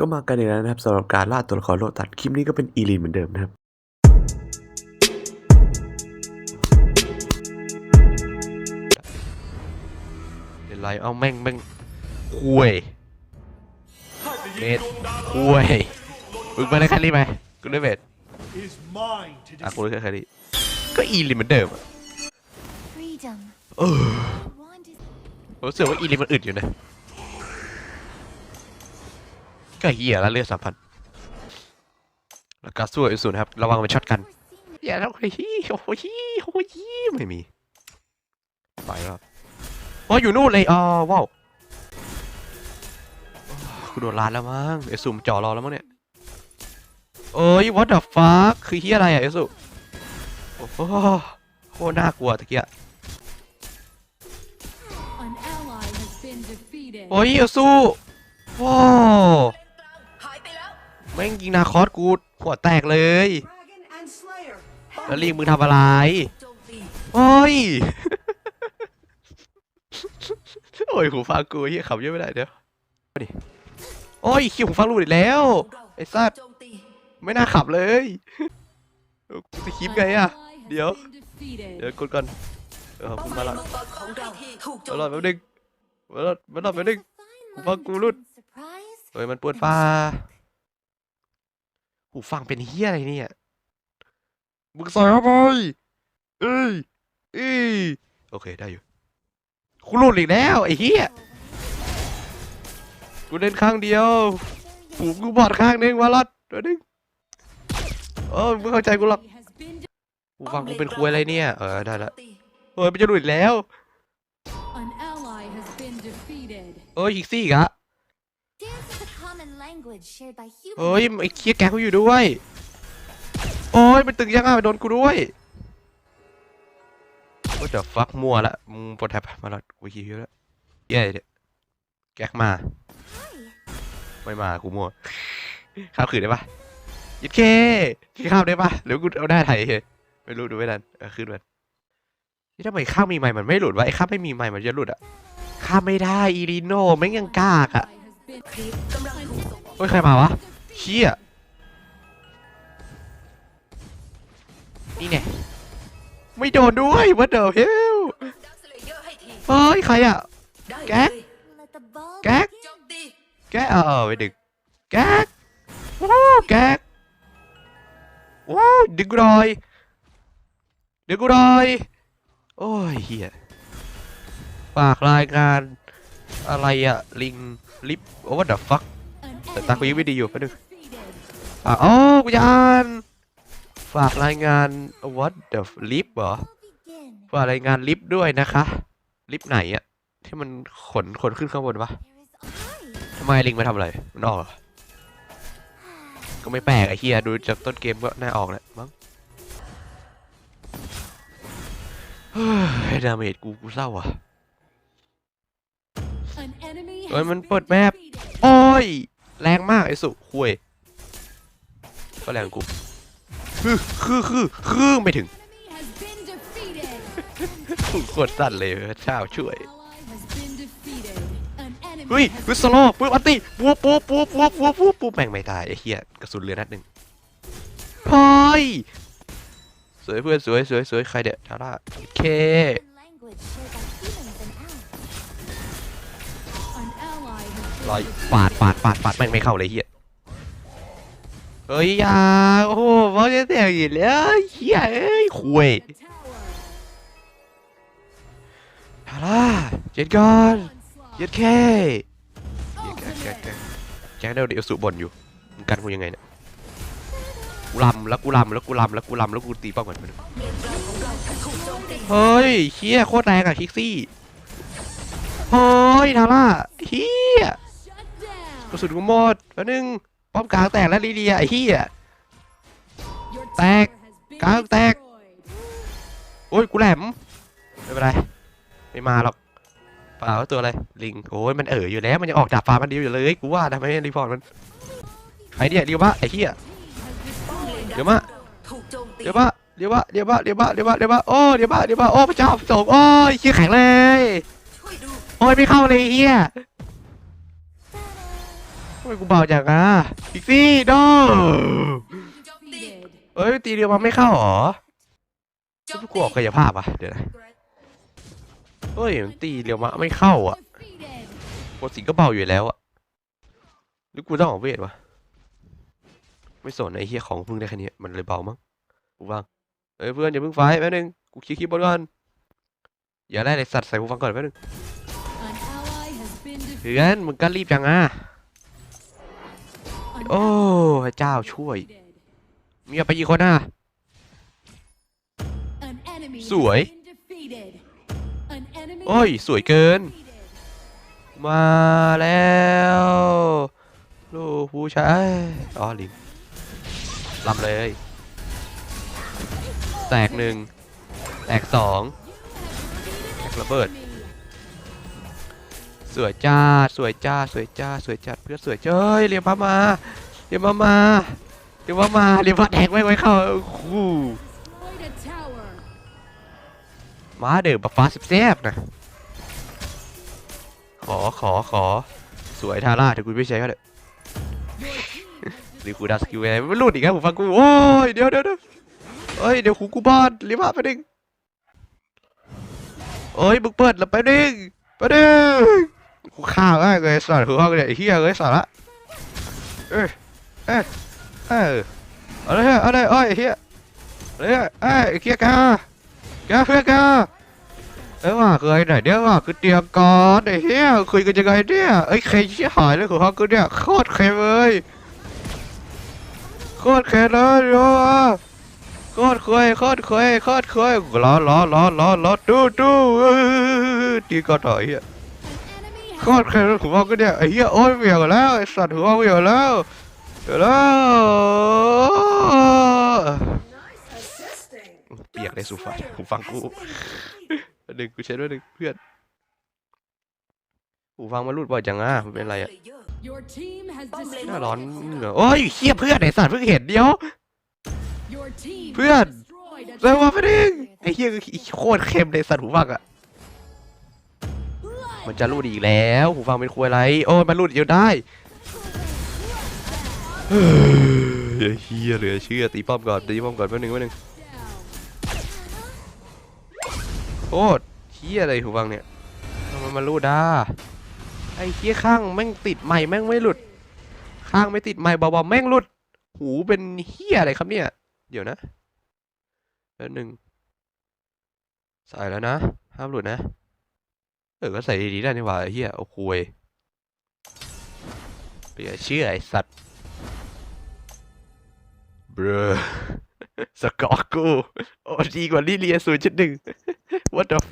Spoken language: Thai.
ก็มากันอีกแล้วนะครับสำหรับการล่าตัวละครโลตัดคลิปนี้ก็เป็นอีลีนเหมือนเดิมนะครับเป็นไรเอาแม่งแม่งคุยเบสคุยมึงไปได้แค่นี้ไหมกูได้เบส is mine to อะ defend. กูได้แค่นี้ก็อีลินเหมือนเดิมอะ Freedom. เออ Want is ผมรู้สึกว่าอีลินมันอึดอยู่นะ ก็เหี้ยแล้วเลือดสามพันแล้วก็สู้ไอ้สุดครับ ระวังมันช็อตกัน seen อย่าแล้วเฮ้ยโอ้โหโอ้โหไม่มีไปแล้วโอ้ยอยู่นู่นเลยอ๋อว้าวกูโดนลานแล้วมั้งไอ้สุ่มจ่อรอแล้วมั้งเนี่ยเอ้ย what the fuck คือเฮียอะไรอะไอ้สุโอ้โหโคตรน่ากลัวตะเกีย An ally has been defeated. โอ้ยไอ้สุโอ้ แม่งยิงนาคอสกูหัวแตกเลยแล้วลิงมึงทำอะไรโอ้ยโอ้ยหูฟังกูเฮียขับเยอะไม่ได้เดี๋ยวมาดิโอ้ยคิวหูฟังรูดอีกแล้วไอ้สัตว์ไม่น่าขับเลยเออกูจะคลิปไงอะ An ally has เดี๋ยว been defeated. เดี๋ยวกดก่อนเออผมมาละของเราถูกโจมามละแป๊บนึงมาละมาละแป๊บนึง fine Fuck, lines Gulut. and surprise เฮ้ยมันปวดฟ้า หูฟังเป็นเฮียอะไรเนี่ยมึงใส่เข้าไปเอ้ยเอ้ยโอเคได้อยู่กูหลุดอีกแล้วไอ้เฮียกูเล่นข้างเดียวหูกูบอดข้างนึงวะลัดเดี๋ยวนึงเออมึงเข้าใจกูหรอก Has been de- หูฟังกูเป็นคุยอะไรเนี่ย เออได้ละเฮ้ยมันจะหลุดอีกแล้ว An ally has been defeated. เอ้ยอีกซี่อีกอะ เฮ้ยไอ้เคียแกเขาอยู่ด้วย โอ้ยมันตึงยังอะโดนกูด้วยก็จะฟักมัวละมึงปวดแทบมาแล้วกูคิวแล้วเย้เดี๋ยวแก๊กมา ไม่มากูมัวข้ามขืนได้ปะยิดเคที่ข้ามได้ปะหรือกูเอาได้ไทยไม่รู้ดูไม่ทันขึ้นมันนี่ทำไมข้ามมีไม้มันไม่หลุดวะไอ้ข้ามไม่มีไม้มันจะหลุดอะข้ามไม่ได้อีริโน่แม่งยังกากอะ Ally has been คลิปกำลังถูกส่งออกเฮ้ยใครมาวะเชี่ยนี่แน่ไม่โดนด้วย what the hell ดักสเลเยอร์ให้ทีเฮ้ยใครอะแก๊กเลย Let the ball Gag. begin. โจมตีแกเออไปดึกแก๊กโอ้แก๊กโอ้ดึงกูหน่อยดึงกูหน่อยโอ้ยเฮียฝากรายงาน อะไรอะลิงลิฟโอ้ what the fuck an แต่ตากูยังไม่ดีอยู่ enemy แป๊บนึง defeated. อะอ๋อกูจะอ่านฝากรายงาน what the lip เหรอฝากรายงานลิฟด้วยนะคะ ลิฟไหนอะที่มันขนขนขึ้นข้างบนปะทำไมลิงมาทำอะไรมันออกก็ไม่แปลกไอ้เฮียดูจากต้นเกมก็น่าออกแหละมั้งเฮ้ยดาเมจกูกูเศร้าอะ เฮ้ยมันเปิดแมปโอ้ย แรงมากไอ้สุคุยก็แรงกูคือคือคือคือไม่ถึงกดสั่นเลยพระเจ้าช่วยเฮ้ยวิสโลปุ๊บอันติปุ๊บปุ๊บปุ๊บปุ๊บปุ๊บปุ๊บปุ๊บแม่งไม่ตายไอ้เหี้ยกระสุนเหลือนัดหนึ่งเฮ้ยสวยเพื่อนสวยสวยสวยใครเด็ดทาร่าโอเค ลอยปาดปาดปาดปาดแม่งไม่เข้าเลยเหี้ยเฮ้ยยาโอ้โหบอลจะแตกอีกแล้วเหี้ยเอ้ยคุย defeated. Tower. ทาร่าเจ็ดก่อนเจ็ดแค่แกแกแกแกเดี๋ยวเดี๋ยวสุบนอยู่มึงกันกูยังไงเนี่ยกูลำแล้วกูลำแล้วกูลำแล้วกูลำแล้วกูตีป้าก่อนมันเกมกลางของเราถูกโจมตีเฮ้ยเฮียโคตรแรงอะคิกซี่เฮ้ยทาร่าเฮีย กระสุนกูหมดแล้วนึงป้อมกลางแตกแล้วลีเดียไอ้เฮีย Your Tag. tower has been Cáo tag. destroyed. โอ้ยกูแหลมไม่เป็นไรไม่มาหรอกเปล่าตัวอะไรลิงโอ้ยมันเอ๋ออยู่แล้วมันยังออกดาบฟ้ามันเดียวอยู่เลยกูว่าทำไมรีพอร์ตมันใครเนี่ยเรียวมะไอ้เฮียเดี๋ยวมาเดี๋ยวมะเดี๋ยวมะเดี๋ยวมะเดี๋ยวมะเดี๋ยวมะเดี๋ยวมะโอ้เดี๋ยวมะเดี๋ยวมะโอ้พระเจ้าส่งโอ้ยเฮียแข็งเลยโอ้ยไม่เข้าเลยไอเฮีย ไมกูเบาจังอะอีกซี่โด Defeated. เอ้ยตีเดียวมันไม่เข้าหรอโจมกูออกกายภาพอะเดี๋ยวนะเฮ้ยมันตีเดียวมะไม่เข้าอะ Defeated. ปกติก็เบาอยู่แล้วอะหรือกูต้องออกเวทวะไม่สนไอ้เฮียของพึ่งได้แค่นี้มันเลยเบามั้งกูว่างเอ้ยเพื่อนอย่าเพิ่งไฟท์แป๊บนึงกูคิดคลิปบนก่อนอย่าได้เลยสัตว์ใส่หูฟังก่อนแป๊บนึง An ally has been เพื่ defeated. อนมึงก็รีบจังอะ An โอ้พระเจ้าช่วย มีไปกี่คนอะ สวย โอ้ย สวยเกิน มาแล้วลูกผู้ชายอ๋อลิงลำเลย แตกหนึ่ง แตกสองแตกระเบิด สวยจ้า สวยจ้า สวยจ้า สวยจัดเพื่อสวยเจ้ยเรียมพามา เรียวมามาเรียวมามาเรียมาแตกไว้ไว้เข้าคู่มาเดือบฟ้าสิบแซบนะขอขอขอสวยทาร่าเดี๋ยวกูไม่ใช้ก็ได้หรือกูดัสกิลไงมันหลุดอีกแล้วผมฟังกูโอ้ยเดี๋ยวเดี๋ยวเดี๋ยวเอ้ยเดี๋ยวหูกูบอดรีบมาไปดึงโอ้ยมึงเปิดแล้วไปดึงไปดึงกูฆ่ามากเลยสัตว์ห้องเนี่ยเหี้ยเลยสัตว์ละเอ้ย เอ้ยเอ้ยเอาเลยเอาเลยเอ้ยไอ้เหี้ยเอาเลยเอ้ยไอ้เหี้ยกาแกเพื่อนแกเอ้ยว่าเคยไหนเดี๋ยวว่าคือเตรียมก่อนไอ้เหี้ยคุยกันยังไงเนี่ยเอ้ยเคยชี้หายเลยของเขาคือเนี่ยโคตรเคยเลยโคตรเคยเลยโยโคตรเคยโคตรเคยโคตรเคยล้อล้อล้อล้อล้อดูดูตีก่อนต่อไอ้เหี้ยโคตรเคยเลยของเขาคือเนี่ยไอ้เหี้ยโอ้ยเบี่ยงแล้วไอ้สัตว์หัวเบี่ยงแล้ว เดี๋ยวแล้วเปียกในสุฟันหูฟังกูหนึ่งกูใช้ด้วยหนึ่งเพื่อนหูฟังมันรูดบ่อยจังอะมันเป็นไรอะหน้าร้อนเหงื่อโอ้ยเฮียเพื่อนไอ้สัตว์เพิ่งเห็นเดียว เพื่อนเร็วมาไป tower. ดิไอ้เฮียโคตรเค็มเลยสัตว์หูฟังอะมันจะรูดอีกแล้ว หูฟังเป็นควยไร โอ้ยมันรูดอีกได้ เฮ้ยเฮียเหลือเชื่อตีป้อมก่อนตีป้อมก่อนแป๊บนึงแป๊บนึงโคตรเฮียอะไรหูฟังเนี่ยทำไมมันรูดได้ไอ้เฮียข้างแม่งติดใหม่แม่งไม่หลุด ข้างไม่ติดไม้เบาๆแม่งหลุด หูเป็นเฮียอะไรครับเนี่ย เดี๋ยวนะแล้วหนึ่งใส่แล้วนะห้ามหลุดนะ เออก็ใส่ดีๆได้นี่หว่าเฮียเอาคุยเหลือเชื่อไอสัตว์ bruh. Sakaku. Oh, she got Lily as What the fuck?